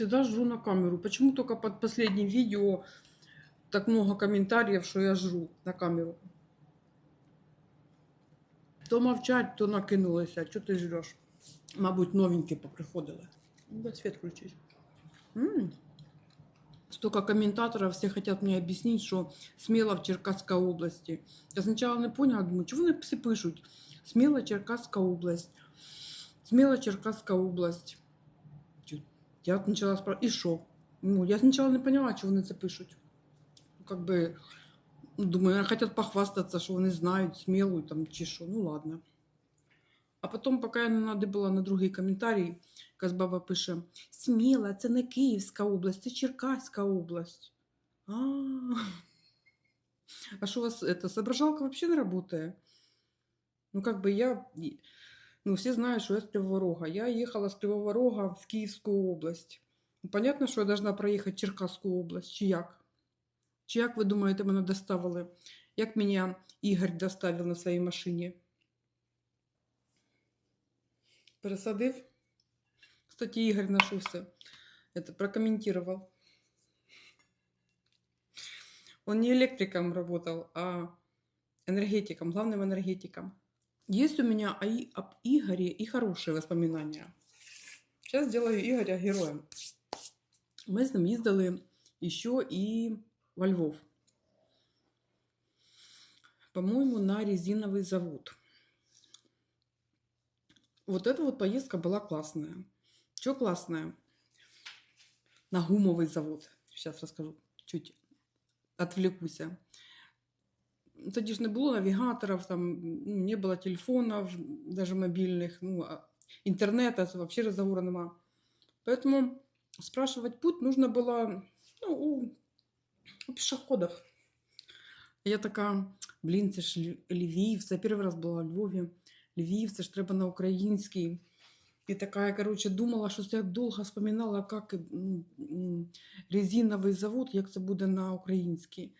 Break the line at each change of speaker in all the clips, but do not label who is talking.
всегда жру на камеру. Почему только под последним видео так много комментариев, что я жру на камеру? То мовчать, то накинулися. Що ти жреш? Мабуть, новенькі поприходили. Надо свет включить. М. Столько комментаторов, все хотят мне объяснить, что Смело в Черкасской области. Я сначала не поняла, думаю, чего вони все пишуть? Смело Черкасская область. Смело Черкасская область. Чу- Я от начала спрашивать, и что? Ну, я сначала не поняла, чего вони це пишуть. Ну, Как бы, ну, думаю, наверное, хотят похвастаться, что вони знають смілу там чи що. Ну ладно. А потім, поки я не надибала на другий коментарій, якась баба пише: Сміла, це не Київська область, це Черкаська область. А, а что у вас это, соображалка вообще не работает? Ну, как бы я, и- ну, все знают, что я с Кривого Рога. Я ехала с Кривого Рога в Киевскую область. Ну, понятно, что я должна проехать Черкасскую область. Чи як? Чи як ви думаєте, мене доставили? Як мене Ігор доставив на своїй машині? Пересадив? Кстати, Игорь нашелся. Это прокомментировал. Он не электриком работал, а энергетиком, главным энергетиком. Есть у меня И- об Игоре и хорошие воспоминания. Сейчас сделаю Игоря героем. Мы с ним ездили еще и во Львов. По-моему, на резиновый завод. Вот эта вот поездка была классная. Что классная? На гумовый завод. Сейчас расскажу. Чуть отвлекуся. Тоді ж не було навігаторів, там ну, не було телефонів, даже мобільних, ну, а інтернету вообще разговора нема. Поэтому спрашивать путь нужно было ну, у, у пешеходов. Я така, блін, це ж Львів, це перший раз була в Львові. Львів, це ж треба на український. І така, я, коротше, думала, що я довго вспоминала, як м, резиновий завод, як це буде на український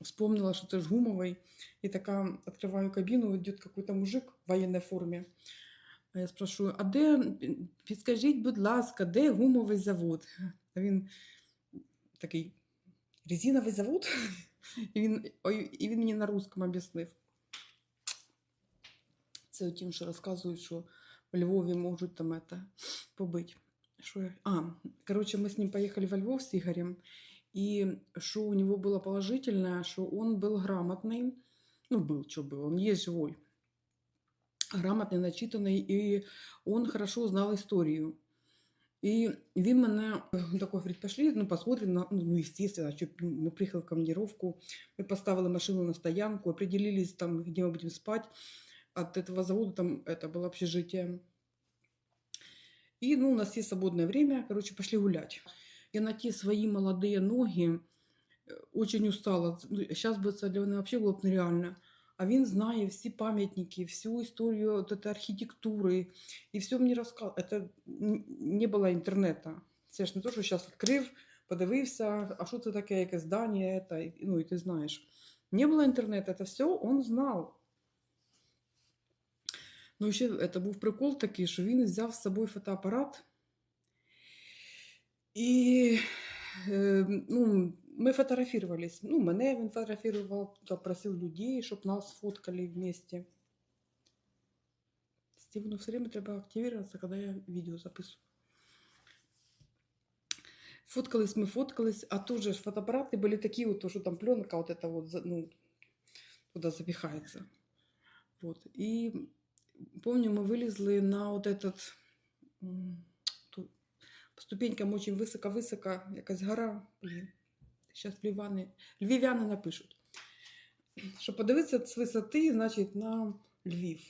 Вспомнила, що це ж гумовий. І така відкриваю кабіну, йде якийсь мужик в воєнній формі. А я спрашиваю, а де, підскажіть, будь ласка, де гумовий завод? А він такий, резиновий завод? І він, ой, і він мені на русском об'яснив. Це тим, що розказують, що в Львові можуть там это побыть. Что я... А, короче, мы с ним поехали во Львов с Игорем, И что у него было положительное, что он был грамотный, ну, был, что был, он есть живой, грамотный, начитанный, и он хорошо знал историю. І він мене е, такой говорить, пошли, ну, посмотрим, на, ну, ну, естественно, мы приехали в командировку, мы поставили машину на стоянку, определились там, где мы будем спать, от этого завода там это было общежитие. И, ну, у нас есть свободное время, короче, пошли гулять. Я на те свои молодые ноги э, очень устала. Сейчас бы це для мене вообще було б нереально. А він знає всі пам'ятники, всю історію от этой архітектури, і все мені розказав. Це н- не було інтернету. Це ж не то, що зараз відкрив, подивився, а що це таке, яке здання, це, і- ну, і ти знаєш. Не було інтернету, це все він знав. Ну, ще це був прикол такий, що він взяв з собою фотоапарат. І е, ну, ми фотографувались. Ну, мене він фотографував, просив людей, щоб нас фоткали вместе. Стивену все время треба активироваться, когда я видео записываю. Фоткались мы, фоткались, а тут же ж фотоаппараты были такие вот, что там пленка вот эта вот, ну, туда запихается. Вот. И помню, мы вылезли на вот этот, по ступенькам очень высоко-высоко, якась гора, блин, сейчас львів'яни, львів'яни напишуть. Щоб подивитися з висоти, значить, на Львів.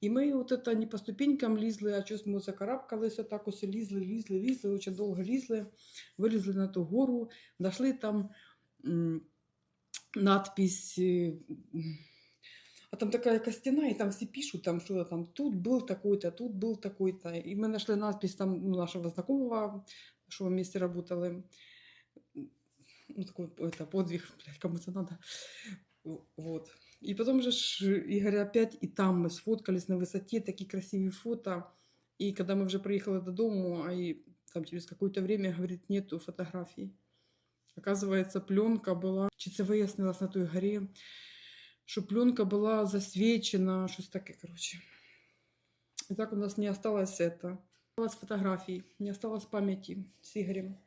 І ми от это не по ступенькам лізли, а щось ми закарабкалися, так ось лізли, лізли, лізли, дуже довго лізли, вилізли на ту гору, знайшли там м, надпись. е, м, А там така якась стіна, і там всі пишуть, там, що там тут був такой-то, тут був такой-то. І ми знайшли надпись там ну, нашого знакомого, що ми вместе работали. Ну, такой это, подвиг, блядь, кому это надо. В- Вот. И потом же ж Игорь опять, и там мы сфоткались на высоте, такие красивые фото. И когда мы уже приехали додому, а и там через какое-то время, говорит, нету фотографий. Оказывается, пленка была, чи це вияснилось на той горі, що пленка засвечена, щось таке, короче. И так у нас не осталось это. Не осталось фотографий, не осталось памяти с Игорем.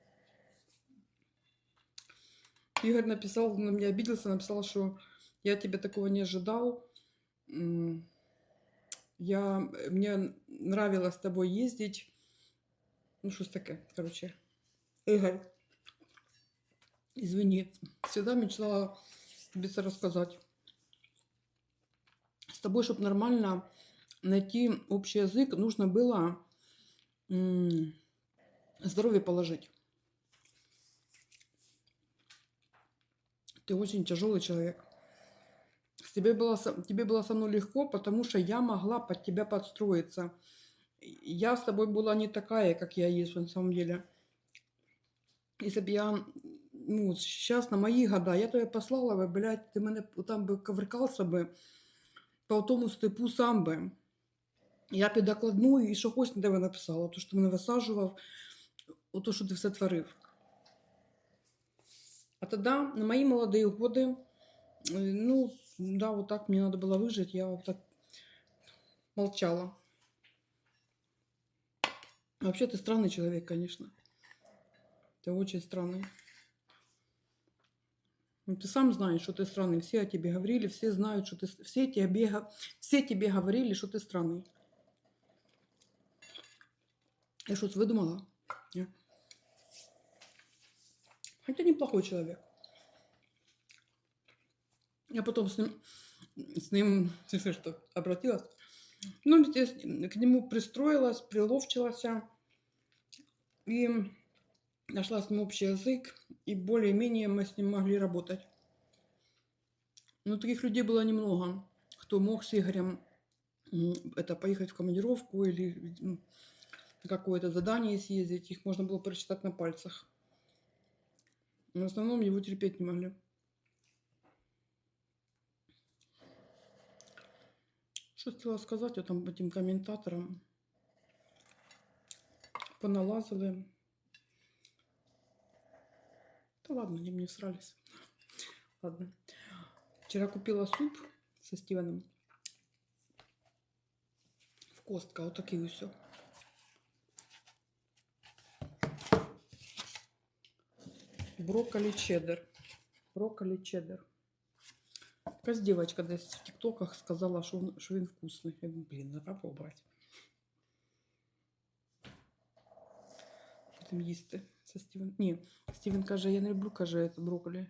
Игорь написал, на меня обиделся, написал, что я тебя такого не ожидал. Я, мне нравилось с тобой ездить. Ну, что такое, короче. Игорь, извини, всегда мечтала тебе рассказать. Тобой, чтобы нормально найти общий язык, нужно было здоровье положить. Ты очень тяжелый человек. Тебе было, тебе было со мной легко, потому что я могла под тебя подстроиться. Я с тобой была не такая, как я есть на самом деле. Если бы я, ну, сейчас на мои года, я тебе послала бы, блядь, ти мене там би ковыркався би по тому степу сам би. Я під докладною і що хоч на тебе написала, то, що ти мене висаджував, ото, що ти все творив. А тоді, на мої молоді годи, е, ну, да, вот так мне надо было выжить, я вот так молчала. Вообще ты странный человек, конечно. Ты очень странный. Ну, ты сам знаешь, что ты странный. Все о тебе говорили, все знают, что ты... Все тебе, все тебе говорили, что ты странный. Я что-то выдумала? Не. Хотя неплохой человек. Я потом с ним, с ним, если что, обратилась. Ну, естественно, к нему пристроилась, приловчилась. И нашла с ним общий язык. И более-менее мы с ним могли работать. Но таких людей было немного, кто мог с Игорем это, поехать в командировку или какое-то задание съездить. Их можно было прочитать на пальцах. Но в основном его терпеть не могли. Що хотіла сказати я там этим комментаторам? Поналазили. Да ладно, они мне всрались. Ладно. Вчера купила суп со Стивеном. В костка, вот такие все. Брокколи чеддер. Брокколи чеддер. Якась дівчинка десь в тіктоках сказала, що, він- що він вкусний. Я думаю, блін, треба пробувати. Будемо їсти. Це Стівен. Ні, Стівен каже, я не люблю, каже, це брокколі.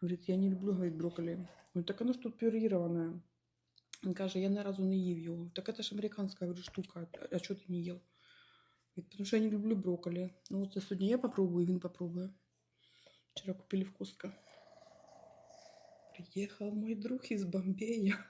Говорить, я не люблю, говорить, брокколі. Ну, так воно ж тут пюріроване. Він каже, я ні разу не їв його. Так це ж американська говорю, штука. А- А чого ти не їв? Говорить, Тому що я не люблю брокколі. Ну, це сьогодні я попробую, він попробує. Вчора купили в Костка. Приехал мой друг из Бомбея.